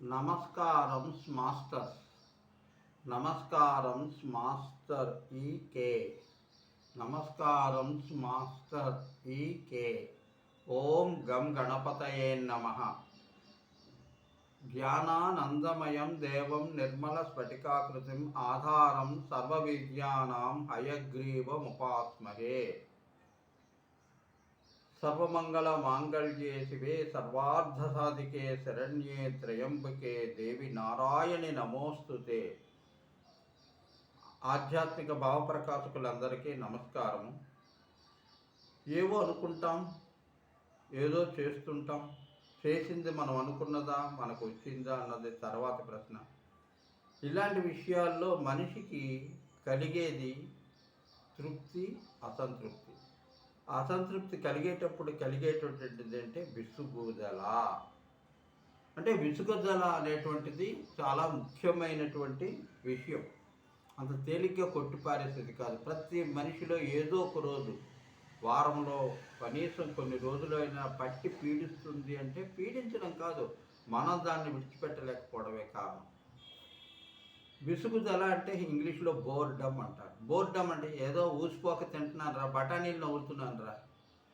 నమస్కారం మాస్టర్ నమస్కారం మాస్టర్ ఈకే నమస్కారం మాస్టర్ ఈకే ఓం గం గణపతయే నమ. జ్ఞానానందమయం దేవం నిర్మల స్ఫటికాకృతిం ఆధారం సర్వ విద్యానాం హయగ్రీవముపాస్మహే సర్వమంగళ మాంగళ్యే శివే సర్వార్థ సాధికే శరణ్యే త్రయంబకే దేవి నారాయణి నమోస్తుతే ఆధ్యాత్మిక భావప్రకాశకులందరికీ నమస్కారము. ఏవో అనుకుంటాం ఏదో చేస్తుంటాం చేసింది మనం అనుకున్నదా మనకు వచ్చిందా అన్నది తర్వాత ప్రశ్న. ఇలాంటి విషయాల్లో మనిషికి కలిగేది తృప్తి అసంతృప్తి. అసంతృప్తి కలిగేటప్పుడు కలిగేటటువంటిది అంటే విసుగుదల. అంటే విసుగుదల అనేటువంటిది చాలా ముఖ్యమైనటువంటి విషయం. అంత తేలిగ్గా కొట్టిపారేసేది కాదు. ప్రతి మనిషిలో ఏదో ఒక రోజు వారంలో కనీసం కొన్ని రోజులైనా పట్టి పీడిస్తుంది అంటే పీడించడం కాదు. మనం దాన్ని విడిచిపెట్టలేకపోవడమే కారణం. విసుగుదల అంటే ఇంగ్లీష్లో బోర్డమ్ అంటారు. బోర్డమ్ అంటే ఏదో ఊసిపోక తింటున్నాను రా బఠానీలు నవ్వుతున్నాను రా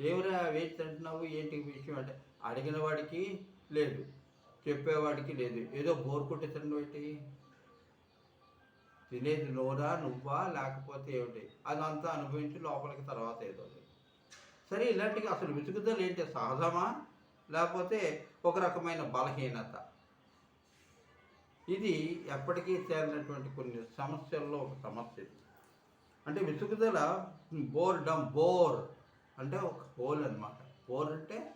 ఏమిరా వేసి తింటున్నావు ఏంటి విషయం అంటే అడిగిన వాడికి లేదు చెప్పేవాడికి లేదు. ఏదో బోర్ కొట్టి తినడం ఏంటి? తినేది నోరా నువ్వా లేకపోతే ఏమిటి? అదంతా అనుభవించి లోపలికి తర్వాత ఏదో సరే ఇలాంటివి అసలు విసుగుదల ఏంటి? సహజమా? లేకపోతే ఒక రకమైన బలహీనత? ఇది ఎప్పటికీ చేరినటువంటి కొన్ని సమస్యల్లో ఒక సమస్య అంటే విసుగుదల బోర్ డమ్ బోర్ అంటే ఒక హోల్ అనమాట బోర్ అంటే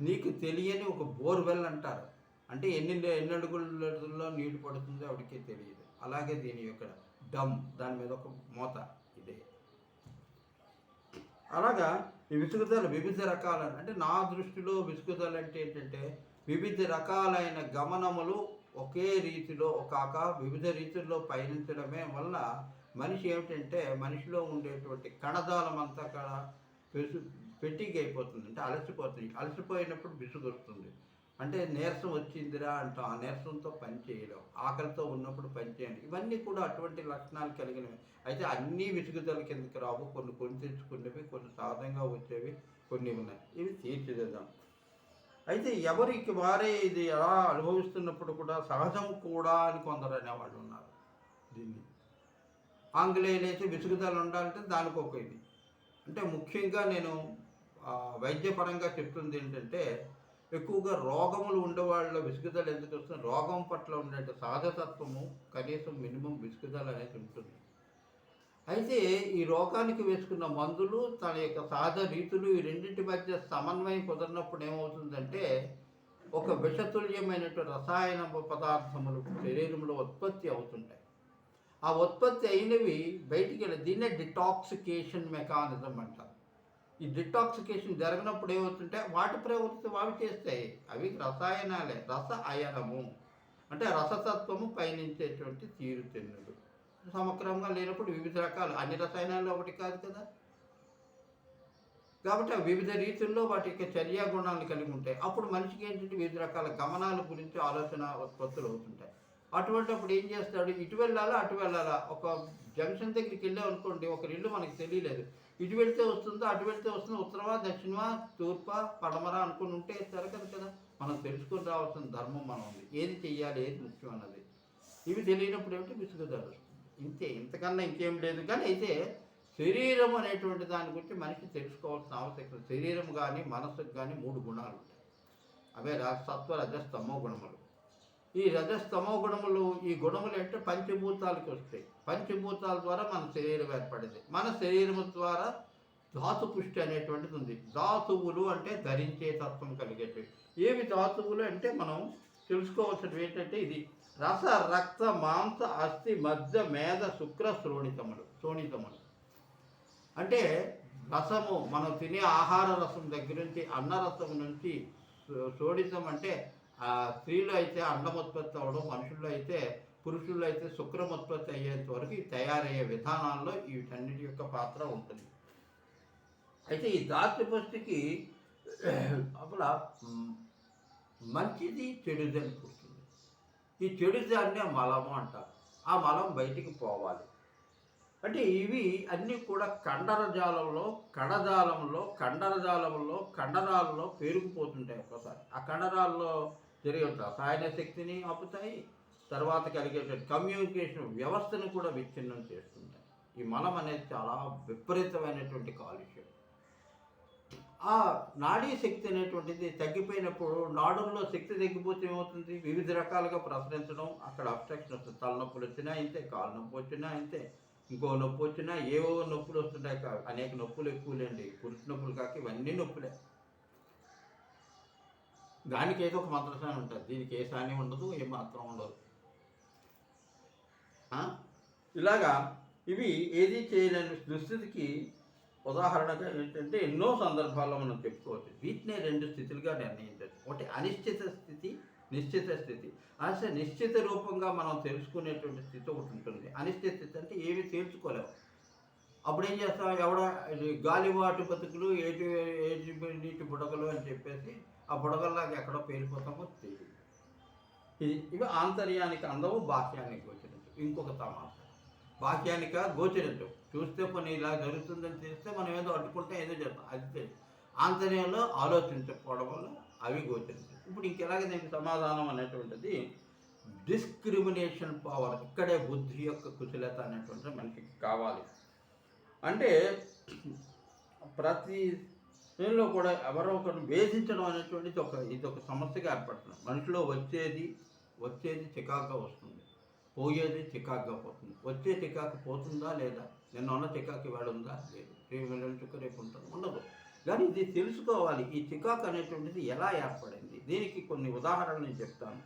నీకు తెలియని ఒక బోర్వెల్ అంటారు. అంటే ఎన్ని ఎన్ని అడుగులలో నీళ్ళు పడుతుందో ఆవిడకే తెలియదు. అలాగే దీని యొక్క డమ్ దాని మీద ఒక మూత ఇదే. అలాగా ఈ విసుగుదల వివిధ రకాల అంటే నా దృష్టిలో విసుగుదల అంటే ఏంటంటే వివిధ రకాలైన గమనములు ఒకే రీతిలో కాక వివిధ రీతుల్లో పయనించడమే వల్ల మనిషి ఏమిటంటే మనిషిలో ఉండేటువంటి కణజాలం అంతా కూడా పెసు పెట్టిగా అయిపోతుంది అంటే అలసిపోతుంది. అలసిపోయినప్పుడు విసుగొస్తుంది. అంటే నీరసం వచ్చిందిరా అంటాం. ఆ నీరసంతో పని చేయలేం. ఆకలితో ఉన్నప్పుడు పని చేయండి. ఇవన్నీ కూడా అటువంటి లక్షణాలు కలిగినవి. అయితే అన్నీ విసుగుదల కిందకి రావు. కొన్ని కొని తెచ్చుకునేవి కొన్ని సాధంగా వచ్చేవి కొన్ని ఉన్నాయి. ఇవి తీర్చిదిద్దాం. అయితే ఎవరికి వారే ఇది ఎలా అనుభవిస్తున్నప్పుడు కూడా సహజం కూడా అని కొందరు అనేవాళ్ళు ఉన్నారు. దీన్ని. ఆంగ్లేయులు అయితే విసుగుదల ఉండాలంటే దానికి ఒక ఇది. అంటే ముఖ్యంగా నేను వైద్యపరంగా చెప్తుంది ఏంటంటే ఎక్కువగా రోగములు ఉండేవాళ్ళలో విసుగుదల ఎందుకు వస్తుంది? రోగం పట్ల ఉండే సహజతత్వము కనీసం మినిమం విసుగుదల అనేది ఉంటుంది. అయితే ఈ రోగానికి వేసుకున్న మందులు తన యొక్క సహజ రీతులు ఈ రెండింటి మధ్య సమన్వయం కుదరినప్పుడు ఏమవుతుందంటే ఒక విషతుల్యమైనటువంటి రసాయన పదార్థములు శరీరంలో ఉత్పత్తి అవుతుంటాయి. ఆ ఉత్పత్తి అయినవి బయటికి వెళ్ళి దీన్నే డిటాక్సికేషన్ మెకానిజం అంటారు. ఈ డిటాక్సికేషన్ జరిగినప్పుడు ఏమవుతుంటే వాటి ప్రవృత్తి అవి చేస్తాయి. అవి రసాయనాలే రస అయనము. అంటే రసతత్వము పయనించేటువంటి తీరుతెన్నులు సమగ్రంగా లేనప్పుడు వివిధ రకాలు అన్ని రసాయనాలు ఒకటి కాదు కదా. కాబట్టి ఆ వివిధ రీతుల్లో వాటి యొక్క చర్యా గుణాలను కలిగి ఉంటాయి. అప్పుడు మనిషికి ఏంటంటే వివిధ రకాల గమనాల గురించి ఆలోచన ఉత్పత్తులు అవుతుంటాయి. అటువంటిప్పుడు ఏం చేస్తాడు? ఇటు వెళ్ళాలా అటు వెళ్ళాలా? ఒక జంక్షన్ దగ్గరికి వెళ్ళాం అనుకోండి ఒక ఇల్లు మనకి తెలియలేదు. ఇటు వెళ్తే వస్తుందో అటు వెళ్తే వస్తుందో? ఉత్తరమా దక్షిణమా తూర్పా పడమరా అనుకుని ఉంటే జరగదు కదా మనం తెలుసుకొని రావాల్సిన ధర్మం మనం ఉంది ఏది చెయ్యాలి ఏది ముఖ్యం అన్నది. ఇవి తెలియనప్పుడు ఏమిటి? విసుగుదారు ఇంతే ఇంతకన్నా ఇంకేం లేదు. కానీ అయితే శరీరం అనేటువంటి దాని గురించి మనిషి తెలుసుకోవాల్సిన ఆవశ్యకత శరీరం కానీ మనసుకు కానీ మూడు గుణాలు ఉంటాయి. అవే రాజసత్వ రజస్తమో గుణములు. ఈ రజస్తమో గుణములు ఈ గుణములు అంటే పంచభూతాలకు వస్తాయి. పంచభూతాల ద్వారా మన శరీరం ఏర్పడింది. మన శరీరం ద్వారా ధాతు పుష్టి అనేటువంటిది ఉంది. ధాతువులు అంటే ధరించే తత్వం కలిగేటివి. ఏవి ధాతువులు అంటే మనం తెలుసుకోవాల్సినవి ఏంటంటే ఇది. రస రక్త మాంస అస్థి మధ్య మేధ శుక్ర శ్రోణితములు శోణితములు అంటే రసము మనం తినే ఆహార రసం దగ్గర నుంచి అన్న రసం నుంచి శోణితం అంటే స్త్రీలు స్త్రీలో అయితే అండం ఉత్పత్తి అవ్వడం మనుషుల్లో అయితే పురుషుల్లో అయితే శుక్రం ఉత్పత్తి అయ్యేంత వరకు తయారయ్యే విధానాల్లో వీటన్నిటి యొక్క పాత్ర ఉంటుంది. అయితే ఈ దాత్రి పుష్టికి అప్పుడు మంచిది చెడుదని పుడుతుంది ఈ చెడు దాన్నే మలము అంటారు. ఆ మలం బయటికి పోవాలి. అంటే ఇవి అన్నీ కూడా కండర జాలంలో కణజాలంలో కండర జాలంలో కండరాల్లో పేరుకుపోతుంటాయి ఒక్కసారి. ఆ కండరాల్లో జరిగే రసాయన శక్తిని ఆపుతాయి తర్వాత కలిగేటువంటి కమ్యూనికేషన్ వ్యవస్థను కూడా విచ్ఛిన్నం చేస్తుంటాయి. ఈ మలం అనేది చాలా విపరీతమైనటువంటి కాలుష్యం. ఆ నాడీ శక్తి అనేటువంటిది తగ్గిపోయినప్పుడు నాడుల్లో శక్తి తగ్గిపోతే ఏమవుతుంది? వివిధ రకాలుగా ప్రసరించడం. అక్కడ అబ్స్ట్రక్షన్ వస్తుంది. తలనొప్పులు వచ్చినా ఇంతే కాలు నొప్పి వచ్చినా ఇంతే ఇంకో నొప్పి వచ్చినా ఏవో నొప్పులు వస్తుంటాయి. కా- అనేక నొప్పులు ఎక్కువలేండి. పురుషు నొప్పులు కాక ఇవన్నీ నొప్పులే. దానికి ఏదో ఒక మంత్రసాని ఉంటుంది. దీనికి ఏ సాని ఉండదు ఏ మాత్రం ఉండదు. ఇలాగా ఇవి ఏది చేయలేని దుస్థితికి ఉదాహరణగా ఏంటంటే ఎన్నో సందర్భాల్లో మనం చెప్పుకోవచ్చు. వీటినే రెండు స్థితులుగా నిర్ణయించవచ్చు. ఒకటి అనిశ్చిత స్థితి నిశ్చిత స్థితి. అసలు నిశ్చిత రూపంగా మనం తెలుసుకునేటువంటి స్థితి ఒకటి ఉంటుంది. అనిశ్చిత స్థితి అంటే ఏమి తేల్చుకోలేము. అప్పుడు ఏం చేస్తాం? ఎవడ ఇది గాలివాటు బతుకులు ఏటి ఏటి నీటి బుడగలు అని చెప్పేసి ఆ బుడగల్లాగా ఎక్కడో పేలిపోతామో తెలియదు ఇవి ఆంతర్యానికి అందవు బాహ్యానికి వచ్చినట్టు. ఇంకొక తమాష. బాహ్యానిక గోచరించు చూస్తే పని ఇలా జరుగుతుందని తెలిస్తే మనం ఏదో అడ్డుకుంటే ఏదో చేస్తాం అది తెలుసు ఆంతర్యంలో ఆలోచించకపోవడం వల్ల అవి గోచరించు ఇప్పుడు ఇంకెలాగ దీనికి సమాధానం అనేటువంటిది డిస్క్రిమినేషన్ పవర్ ఇక్కడే బుద్ధి యొక్క కుశలత అనేటువంటిది మనకి కావాలి. అంటే ప్రతి దీనిలో కూడా ఎవరో ఒకరిని వేధించడం అనేటువంటిది ఒక ఇది ఒక సమస్యగా ఏర్పడుతుంది. మనిషిలో వచ్చేది వచ్చేది చికాకా వస్తుంది. పోయేది చికాకుగా పోతుంది. వచ్చే చికాకు పోతుందా లేదా? నిన్న ఉన్న చికాకు ఇవాళ ఉందా లేదు. రేపు వెళ్ళిన రేపు ఉంటుంది ఉండదు. కానీ ఇది తెలుసుకోవాలి. ఈ చికాకు అనేటువంటిది ఎలా ఏర్పడింది? దీనికి కొన్ని ఉదాహరణలు నేను చెప్తాను.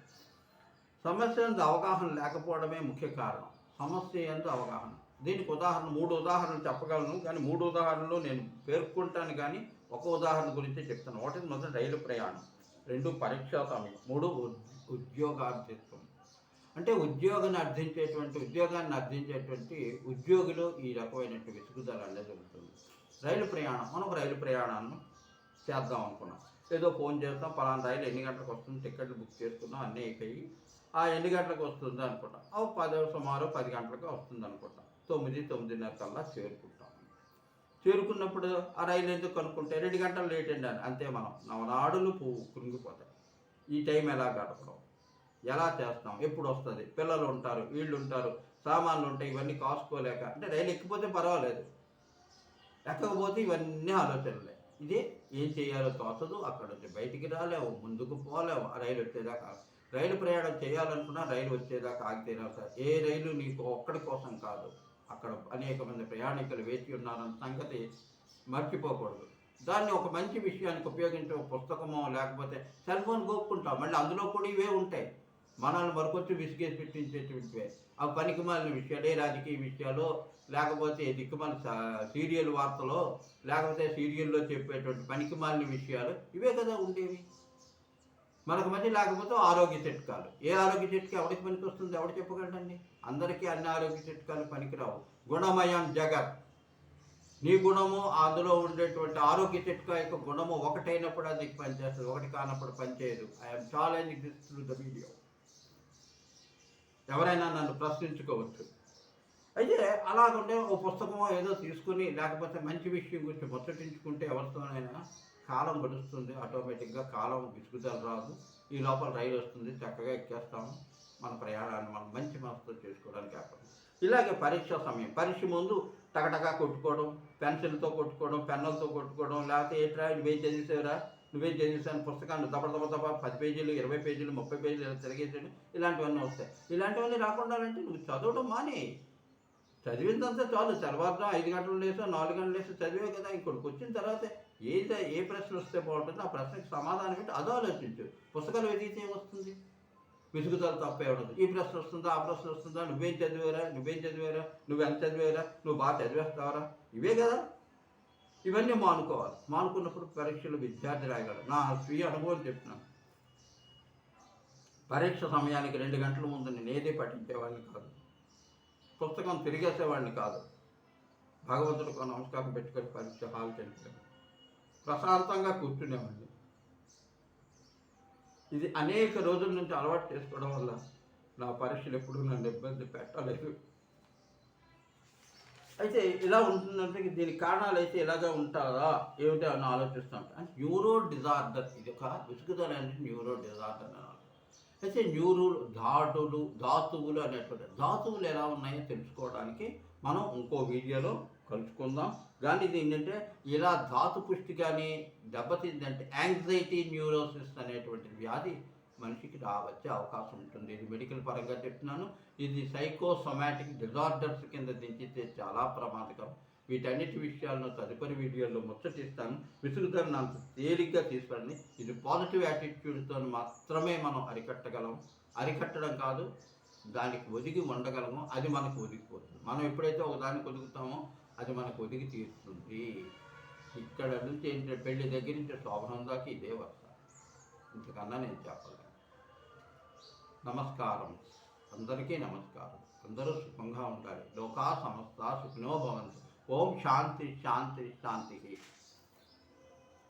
సమస్య ఎందు అవగాహన లేకపోవడమే ముఖ్య కారణం. సమస్య ఎందు అవగాహన. దీనికి ఉదాహరణ మూడు ఉదాహరణలు చెప్పగలను. కానీ మూడు ఉదాహరణలు నేను పేర్కొంటాను కానీ ఒక ఉదాహరణ గురించే చెప్తాను. ఒకటి మొదటి రైలు ప్రయాణం. రెండు పరీక్షా సమయం మూడు ఉద్- ఉద్యోగార్థిత్వం అంటే ఉద్యోగాన్ని అర్థించేటువంటి ఉద్యోగాన్ని అర్థించేటువంటి ఉద్యోగిలో ఈ రకమైనటువంటి వెతుకుదల అనేది ఉంటుంది రైలు ప్రయాణం మనం రైలు ప్రయాణాన్ని చేద్దాం అనుకున్నాం. ఏదో ఫోన్ చేస్తాం పలానా రైలు ఎన్ని గంటలకు వస్తుంది టికెట్లు బుక్ చేసుకున్నాం అన్నీ అయిపోయి ఆ ఎన్ని గంటలకు వస్తుంది అనుకుంటాం. ఓ పది సుమారు పది గంటలకు వస్తుంది అనుకుంటాం. తొమ్మిది తొమ్మిదిన్నర కల్లా చేరుకుంటాం. చేరుకున్నప్పుడు ఆ రైలు ఎందుకు కనుక్కుంటే రెండు గంటలు లేట్ అండి అని అంతే మనం నవనాడులు పువ్వు కృంగిపోతాయి. ఈ టైం ఎలా గడపడం? ఎలా చేస్తాం? ఎప్పుడు వస్తుంది? పిల్లలు ఉంటారు వీళ్ళు ఉంటారు సామాన్లు ఉంటాయి ఇవన్నీ కాసుకోలేక అంటే రైలు ఎక్కిపోతే పర్వాలేదు. ఎక్కకపోతే ఇవన్నీ ఆలోచనలే. ఇదే ఏం చేయాలో తోచదు అక్కడ నుంచి బయటికి రాలేవు ముందుకు పోలేవు ఆ రైలు వచ్చేదాకా. రైలు ప్రయాణం చేయాలనుకున్నా రైలు వచ్చేదాకా ఆగితేనే సార్? ఏ రైలు నీకు ఒక్కడి కోసం కాదు. అక్కడ అనేక మంది ప్రయాణికులు వేచి ఉన్నారన్న సంగతి మర్చిపోకూడదు. దాన్ని ఒక మంచి విషయానికి ఉపయోగించే పుస్తకమో లేకపోతే సెల్ ఫోన్ గోపుకుంటాం మళ్ళీ అందులో కూడా ఇవే ఉంటాయి. మనల్ని మరొకొచ్చి విసిగేసి పెట్టించేటువంటివే. ఆ పనికిమాలిన విషయాలు ఏ రాజకీయ విషయాలు లేకపోతే దిక్కుమాలి సీరియల్ వార్తలో లేకపోతే సీరియల్లో చెప్పేటువంటి పనికిమాలిన విషయాలు ఇవే కదా ఉండేవి. మనకు మధ్య లేకపోతే ఆరోగ్య చిట్కాలు. ఏ ఆరోగ్య చిట్కా ఎవరికి పనికి వస్తుంది ఎవరు చెప్పగలండి అందరికీ అన్ని ఆరోగ్య చిట్కాలు పనికిరావు. గుణమయం జగత్. నీ గుణము అందులో ఉండేటువంటి ఆరోగ్య చిట్కా యొక్క గుణము ఒకటైనప్పుడు అది పనిచేస్తుంది ఒకటి కానప్పుడు పనిచేయదు. I'm challenge this through the video ఎవరైనా నన్ను ప్రశ్నించుకోవచ్చు. అయితే అలాగుండే ఓ పుస్తకమో ఏదో తీసుకుని లేకపోతే మంచి విషయం గురించి ముచ్చటించుకుంటే ఎవరితోనైనా కాలం గడుస్తుంది ఆటోమేటిక్గా కాలం విసుగుదల రాదు. ఈ లోపల రైలు వస్తుంది చక్కగా ఎక్కేస్తాము. మన ప్రయాణాన్ని మనం మంచి మనసుతో చేసుకోవడానికి ఏర్పడుతుంది. ఇలాగే పరీక్ష సమయం. పరీక్ష ముందు టకటకా కొట్టుకోవడం పెన్సిల్తో కొట్టుకోవడం పెన్నులతో కొట్టుకోవడం లేకపోతే ఏ ఏట్రా నువ్వేం చదివేసావురా నువ్వేం చదివిస్తాను పుస్తకాన్ని దబ దబ దబ పది పేజీలు ఇరవై పేజీలు ముప్పై పేజీలు ఇలా తిరిగేసాడు ఇలాంటివన్నీ వస్తాయి. ఇలాంటివన్నీ రాకుండా అంటే నువ్వు చదవడం మానే. చదివిందంతా చాలు. తర్వాత ఐదు గంటలు లేసో నాలుగు గంటలు లేసో చదివే కదా. ఇక్కడికి వచ్చిన తర్వాత ఏదైతే ఏ ప్రశ్న వస్తే బాగుంటుందో? ఆ ప్రశ్నకి సమాధానం పెట్టి అదో ఆలోచించు. పుస్తకాలు వెతికితే ఏమొస్తుంది? విసుగుదల తప్పే ఉండదు. ఈ ప్రశ్న వస్తుందా? ఆ ప్రశ్న వస్తుందా? నువ్వేం చదివారా నువ్వేం చదివారా నువ్వు ఎంత చదివారా నువ్వు బాగా చదివేస్తావరా? ఇవే కదా. ఇవన్నీ మానుకోవాలి. మానుకున్నప్పుడు పరీక్షలు విద్యార్థి రాయగలరు. నా స్వీయ అనుభవం చెప్తున్నాను. పరీక్ష సమయానికి రెండు గంటల ముందు నేను ఏది పఠించేవాడిని కాదు. పుస్తకం తిరిగేసేవాడిని కాదు. భగవంతుడికి నమస్కారం పెట్టుకొని పరీక్ష హాల్ చనిపోయాను ప్రశాంతంగా కూర్చునేవాడిని. ఇది అనేక రోజుల నుంచి అలవాటు చేసుకోవడం వల్ల నా పరీక్షలు ఎప్పుడు నన్ను ఇబ్బంది పెట్టలేదు. అయితే ఇలా ఉంటుందంటే దీనికి కారణాలు అయితే ఇలాగా ఉంటారా? ఏమిటి అని ఆలోచిస్తాం. అంటే న్యూరో డిజార్డర్ ఇది ఒక విసుగుదల అనేది న్యూరో డిజార్డర్ అని అయితే న్యూరు ధాటులు ధాతువులు అనేటువంటి ధాతువులు ఎలా ఉన్నాయో తెలుసుకోవడానికి మనం ఇంకో వీడియోలో కలుసుకుందాం. కానీ ఇది ఏంటంటే ఇలా ధాతు పుష్టి కానీ దెబ్బతిందంటే యాంగ్జైటీ న్యూరోసిస్ అనేటువంటి వ్యాధి మనిషికి రావచ్చే అవకాశం ఉంటుంది. ఇది మెడికల్ పరంగా చెప్తున్నాను. ఇది సైకోసొమాటిక్ డిజార్డర్స్ కింద దించితే చాలా ప్రమాదకరం. వీటన్నిటి విషయాలను తదుపరి వీడియోలో ముచ్చటిస్తాను. విసుగుదలను అంత తేలిగ్గా తీసుకురండి ఇది పాజిటివ్ యాటిట్యూడ్తో మాత్రమే మనం అరికట్టగలం. అరికట్టడం కాదు దానికి ఒదిగి ఉండగలము. అది మనకు ఒదిగిపోతుంది. మనం ఎప్పుడైతే ఒక దానికి ఒదుగుతామో అది మనకు ఒదిగి తీరుతుంది. ఇక్కడ నుంచి ఏంటంటే పెళ్ళి దగ్గర నుంచి శోభనం దాకా ఇదే వస్తా ఇంతకన్నా నేను చెప్పలేదు నమస్కారం. అందరికీ నమస్కారం. అందరూ సుఖంగా ఉండాలి. లోకా సమస్త సుఖినో భవంతు. ఓం శాంతి శాంతి శాంతికి